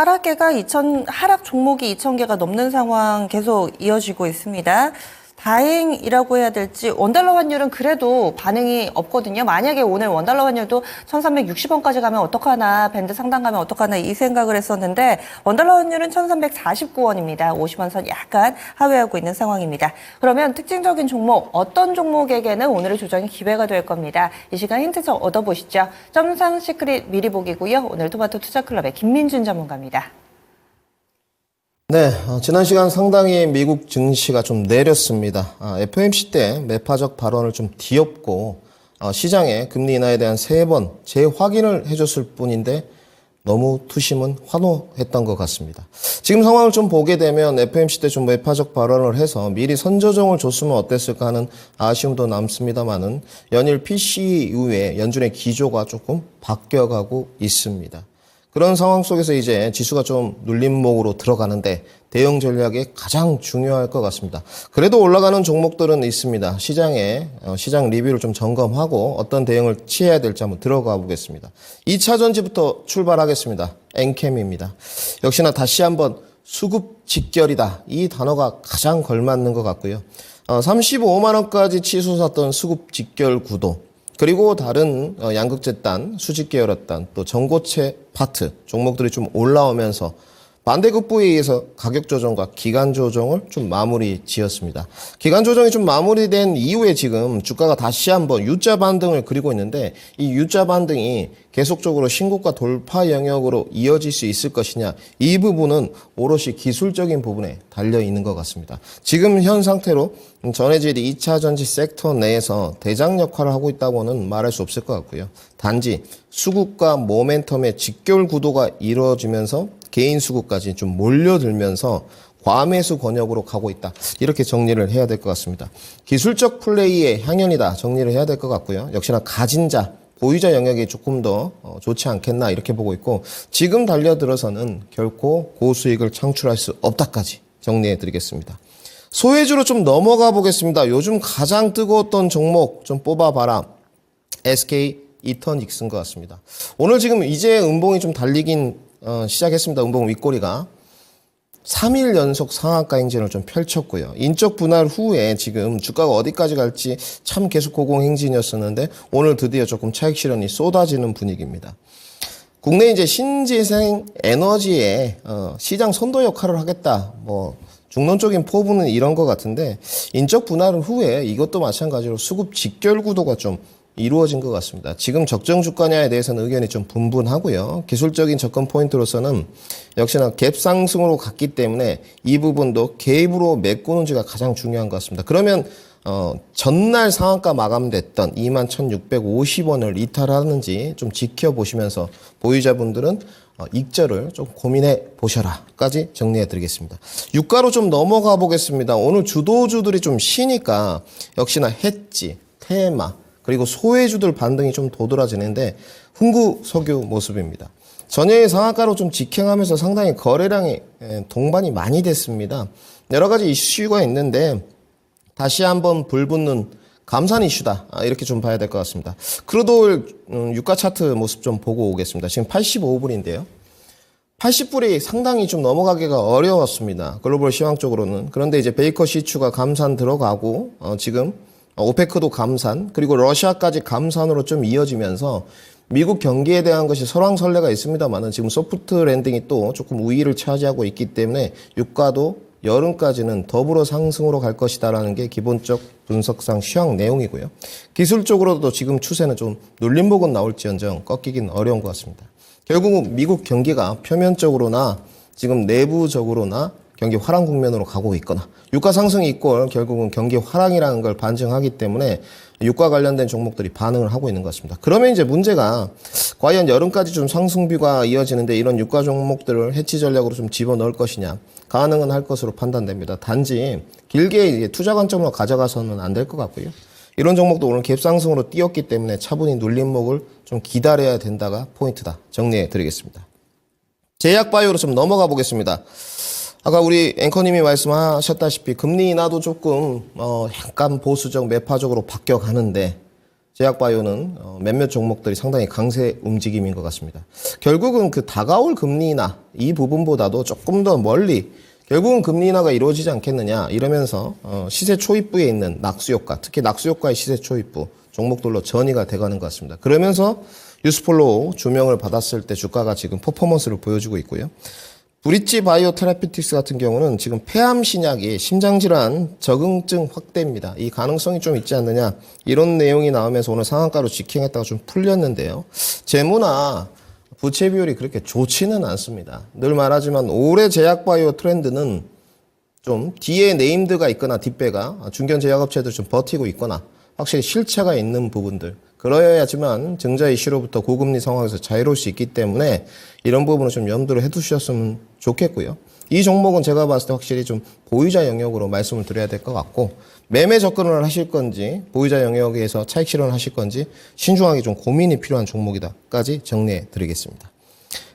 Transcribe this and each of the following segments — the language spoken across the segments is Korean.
하락계가 2천 하락 종목이 2천 개가 넘는 상황 계속 이어지고 있습니다. 다행이라고 해야 될지 원달러 환율은 그래도 반응이 없거든요. 만약에 오늘 원달러 환율도 1,360원까지 가면 어떡하나 밴드 상단 가면 어떡하나 이 생각을 했었는데 원달러 환율은 1,349원입니다. 50원 선 약간 하회하고 있는 상황입니다. 그러면 특징적인 종목 어떤 종목에게는 오늘의 조정이 기회가 될 겁니다. 이 시간 힌트 좀 얻어보시죠. 점상 시크릿 미리 보기고요. 오늘 토마토 투자클럽의 김민준 전문가입니다. 네, 어, 지난 시간 상당히 미국 증시가 좀 내렸습니다. 아, FOMC 때 매파적 발언을 좀 뒤엎고 어, 시장에 금리 인하에 대한 세 번 재확인을 해줬을 뿐인데 너무 투심은 환호했던 것 같습니다. 지금 상황을 좀 보게 되면 FOMC 때 좀 매파적 발언을 해서 미리 선조정을 줬으면 어땠을까 하는 아쉬움도 남습니다만은 연일 PC 이후에 연준의 기조가 조금 바뀌어가고 있습니다. 그런 상황 속에서 이제 지수가 좀 눌림목으로 들어가는데 대응 전략이 가장 중요할 것 같습니다. 그래도 올라가는 종목들은 있습니다. 시장에 어, 시장 리뷰를 좀 점검하고 어떤 대응을 취해야 될지 한번 들어가 보겠습니다. 2차 전지부터 출발하겠습니다. 엔캠입니다. 역시나 다시 한번 수급 직결이다. 이 단어가 가장 걸맞는 것 같고요. 어, 35만 원까지 치솟았던 수급 직결 구도 그리고 다른 어, 양극재단, 수직 계열었단, 또 전고체 파트 종목들이 좀 올라오면서 반대급부에 의해서 가격 조정과 기간 조정을 좀 마무리 지었습니다. 기간 조정이 좀 마무리된 이후에 지금 주가가 다시 한번 U자 반등을 그리고 있는데 이 U자 반등이 계속적으로 신고가 돌파 영역으로 이어질 수 있을 것이냐 이 부분은 오롯이 기술적인 부분에 달려 있는 것 같습니다. 지금 현 상태로 전해질이 2차 전지 섹터 내에서 대장 역할을 하고 있다고는 말할 수 없을 것 같고요. 단지 수급과 모멘텀의 직결 구도가 이루어지면서 개인 수급까지 좀 몰려들면서 과매수 권역으로 가고 있다. 이렇게 정리를 해야 될 것 같습니다. 기술적 플레이의 향연이다. 정리를 해야 될 것 같고요. 역시나 가진 자, 보유자 영역이 조금 더 어, 좋지 않겠나 이렇게 보고 있고 지금 달려들어서는 결코 고수익을 창출할 수 없다까지 정리해 드리겠습니다. 소외주로 좀 넘어가 보겠습니다. 요즘 가장 뜨거웠던 종목 좀 뽑아봐라. SK 이터닉스인 것 같습니다. 오늘 지금 이제 음봉이 좀 달리긴 어, 시작했습니다. 음봉 윗꼬리가 3일 연속 상한가 행진을 좀 펼쳤고요. 인적 분할 후에 지금 주가가 어디까지 갈지 참 계속 고공 행진이었었는데 오늘 드디어 조금 차익 실현이 쏟아지는 분위기입니다. 국내 이제 신재생 에너지의 어, 시장 선도 역할을 하겠다. 뭐 중론적인 포부는 이런 것 같은데 인적 분할 후에 이것도 마찬가지로 수급 직결 구도가 좀 이루어진 것 같습니다. 지금 적정 주가냐에 대해서는 의견이 좀 분분하고요. 기술적인 접근 포인트로서는 역시나 갭 상승으로 갔기 때문에 이 부분도 갭으로 메꾸는지가 가장 중요한 것 같습니다. 그러면 어, 전날 상한가 마감됐던 21,650원을 이탈하는지 좀 지켜보시면서 보유자분들은 어, 익절을 좀 고민해 보셔라까지 정리해 드리겠습니다. 유가로 좀 넘어가 보겠습니다. 오늘 주도주들이 좀 쉬니까 역시나 했지, 테마, 그리고 소외주들 반등이 좀 도드라지는데 훈구 석유 모습입니다. 전일 상한가로 좀 직행하면서 상당히 거래량이 예, 동반이 많이 됐습니다. 여러 가지 이슈가 있는데 다시 한번 불붙는 감산 이슈다 아, 이렇게 좀 봐야 될 것 같습니다. 크루드오일 음, 유가 차트 모습 좀 보고 오겠습니다. 지금 85불인데요. 80불이 상당히 좀 넘어가기가 어려웠습니다. 글로벌 시황 쪽으로는. 그런데 이제 베이커 시추가 감산 들어가고 어, 지금 오페크도 감산 그리고 러시아까지 감산으로 좀 이어지면서 미국 경기에 대한 것이 설왕설래가 있습니다만은 지금 소프트 랜딩이 또 조금 우위를 차지하고 있기 때문에 유가도 여름까지는 더불어 상승으로 갈 것이다라는 게 기본적 분석상 시황 내용이고요. 기술적으로도 지금 추세는 좀 눌림목은 나올지언정 꺾이긴 어려운 것 같습니다. 결국은 미국 경기가 표면적으로나 지금 내부적으로나 경기 화랑 국면으로 가고 있거나 유가 상승이 있고 결국은 경기 화랑이라는 걸 반증하기 때문에 유가 관련된 종목들이 반응을 하고 있는 것 같습니다. 그러면 이제 문제가 과연 여름까지 좀 상승비가 이어지는데 이런 유가 종목들을 해치 전략으로 좀 집어넣을 것이냐 가능은 할 것으로 판단됩니다. 단지 길게 투자 관점으로 가져가서는 안 될 것 같고요. 이런 종목도 오늘 갭상승으로 뛰었기 때문에 차분히 눌림목을 좀 기다려야 된다가 포인트다. 정리해 드리겠습니다. 제약바이오로 좀 넘어가 보겠습니다. 아까 우리 앵커님이 말씀하셨다시피 금리 인하도 조금 어 약간 보수적 매파적으로 바뀌어 가는데 제약바이오는 어, 몇몇 종목들이 상당히 강세 움직임인 것 같습니다. 결국은 그 다가올 금리 인하 이 부분보다도 조금 더 멀리 결국은 금리 인하가 이루어지지 않겠느냐 이러면서 어, 시세 초입부에 있는 낙수 효과, 특히 낙수 효과의 시세 초입부 종목들로 전이가 돼가는 것 같습니다. 그러면서 유스폴로 조명을 받았을 때 주가가 지금 퍼포먼스를 보여주고 있고요. 브릿지 바이오 테라피틱스 같은 경우는 지금 폐암 신약이 심장질환 적응증 확대입니다. 이 가능성이 좀 있지 않느냐 이런 내용이 나오면서 오늘 상한가로 직행했다가 좀 풀렸는데요. 재무나 부채 비율이 그렇게 좋지는 않습니다. 늘 말하지만 올해 제약 바이오 트렌드는 좀 뒤에 네임드가 있거나 뒷배가 중견 제약업체들 좀 버티고 있거나 확실히 실체가 있는 부분들 그러야지만 증자 이슈로부터 고금리 상황에서 자유로울 수 있기 때문에 이런 부분을 좀 염두를 해두셨으면 좋겠고요. 이 종목은 제가 봤을 때 확실히 좀 보유자 영역으로 말씀을 드려야 될 것 같고 매매 접근을 하실 건지 보유자 영역에서 차익 실현을 하실 건지 신중하게 좀 고민이 필요한 종목이다까지 정리해 드리겠습니다.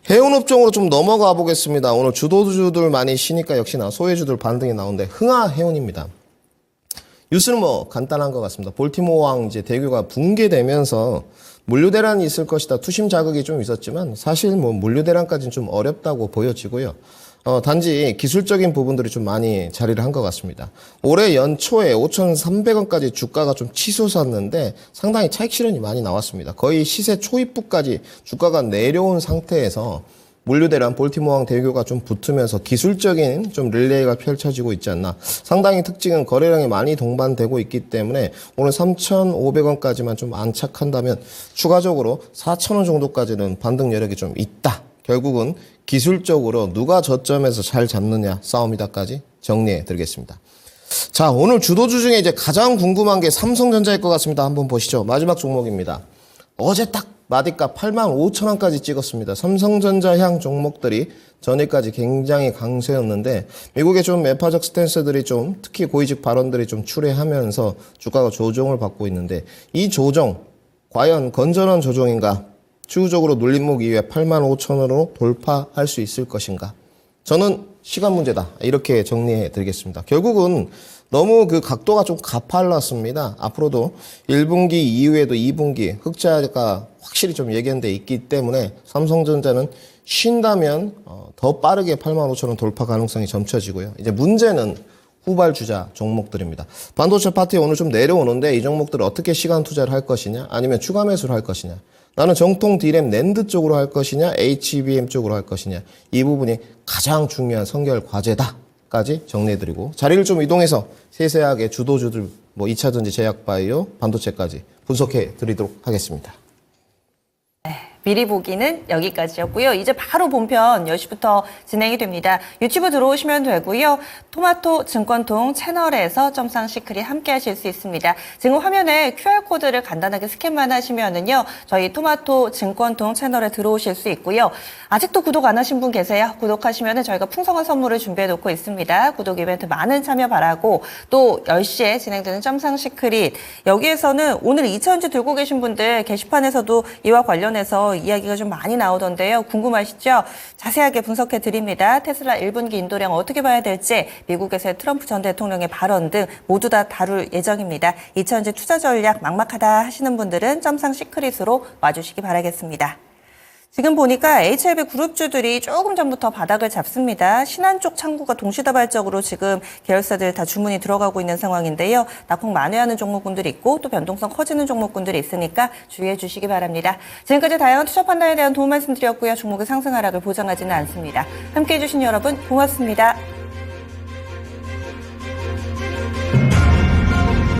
해운업종으로 좀 넘어가 보겠습니다. 오늘 주도주들 많이 쉬니까 역시나 소외주들 반등이 나오는데 흥하 해운입니다. 뉴스는 뭐 간단한 것 같습니다. 볼티모어 왕 이제 대교가 붕괴되면서 물류 대란이 있을 것이다. 투심 자극이 좀 있었지만 사실 뭐 물류 대란까지는 좀 어렵다고 보여지고요. 어, 단지 기술적인 부분들이 좀 많이 자리를 한 것 같습니다. 올해 연초에 5,300원까지 주가가 좀 치솟았는데 상당히 차익 실현이 많이 나왔습니다. 거의 시세 초입부까지 주가가 내려온 상태에서 물류대란 볼티모어왕 대교가 좀 붙으면서 기술적인 좀 릴레이가 펼쳐지고 있지 않나. 상당히 특징은 거래량이 많이 동반되고 있기 때문에 오늘 3,500원까지만 좀 안착한다면 추가적으로 4,000원 정도까지는 반등 여력이 좀 있다. 결국은 기술적으로 누가 저점에서 잘 잡느냐 싸움이다까지 정리해 드리겠습니다. 자, 오늘 주도주 중에 이제 가장 궁금한 게 삼성전자일 것 같습니다. 한번 보시죠. 마지막 종목입니다. 어제 딱 마디가 8만 5천 원까지 찍었습니다. 삼성전자 향 종목들이 전일까지 굉장히 강세였는데 미국의 좀 매파적 스탠스들이 좀 특히 고위직 발언들이 좀 출회하면서 주가가 조정을 받고 있는데 이 조정 과연 건전한 조정인가? 추후적으로 눌림목 이후에 8만 5천 원으로 돌파할 수 있을 것인가? 저는 시간 문제다. 이렇게 정리해 드리겠습니다. 결국은 너무 그 각도가 좀 가팔랐습니다. 앞으로도 1분기 이후에도 2분기 흑자가 확실히 좀 예견돼 있기 때문에 삼성전자는 쉰다면 어, 더 빠르게 8만 5천 원 돌파 가능성이 점쳐지고요. 이제 문제는 후발주자 종목들입니다. 반도체 파트에 오늘 좀 내려오는데 이 종목들을 어떻게 시간 투자를 할 것이냐 아니면 추가 매수를 할 것이냐 나는 정통 D램 낸드 쪽으로 할 것이냐 HBM 쪽으로 할 것이냐 이 부분이 가장 중요한 선결 과제다 까지 정리해드리고 자리를 좀 이동해서 세세하게 주도주들 뭐 2차전지 제약바이오 반도체까지 분석해 드리도록 하겠습니다. 미리 보기는 여기까지였고요. 이제 바로 본편 10시부터 진행이 됩니다. 유튜브 들어오시면 되고요. 토마토 증권통 채널에서 점상 시크릿 함께 하실 수 있습니다. 지금 화면에 QR코드를 간단하게 스캔만 하시면은요. 저희 토마토 증권통 채널에 들어오실 수 있고요. 아직도 구독 안 하신 분 계세요? 구독하시면은 저희가 풍성한 선물을 준비해 놓고 있습니다. 구독 이벤트 많은 참여 바라고 또 10시에 진행되는 점상 시크릿 여기에서는 오늘 2차전지 들고 계신 분들 게시판에서도 이와 관련해서 이야기가 좀 많이 나오던데요. 궁금하시죠? 자세하게 분석해 드립니다. 테슬라 1분기 인도량 어떻게 봐야 될지 미국에서의 트럼프 전 대통령의 발언 등 모두 다 다룰 예정입니다. 2차전지 투자 전략 막막하다 하시는 분들은 점상 시크릿으로 와주시기 바라겠습니다. 지금 보니까 HLB 그룹주들이 조금 전부터 바닥을 잡습니다. 신한 쪽 창구가 동시다발적으로 지금 계열사들 다 주문이 들어가고 있는 상황인데요. 낙폭 만회하는 종목군들이 있고 또 변동성 커지는 종목군들이 있으니까 주의해 주시기 바랍니다. 지금까지 다양한 투자 판단에 대한 도움 말씀드렸고요. 종목의 상승 하락을 보장하지는 않습니다. 함께해 주신 여러분 고맙습니다.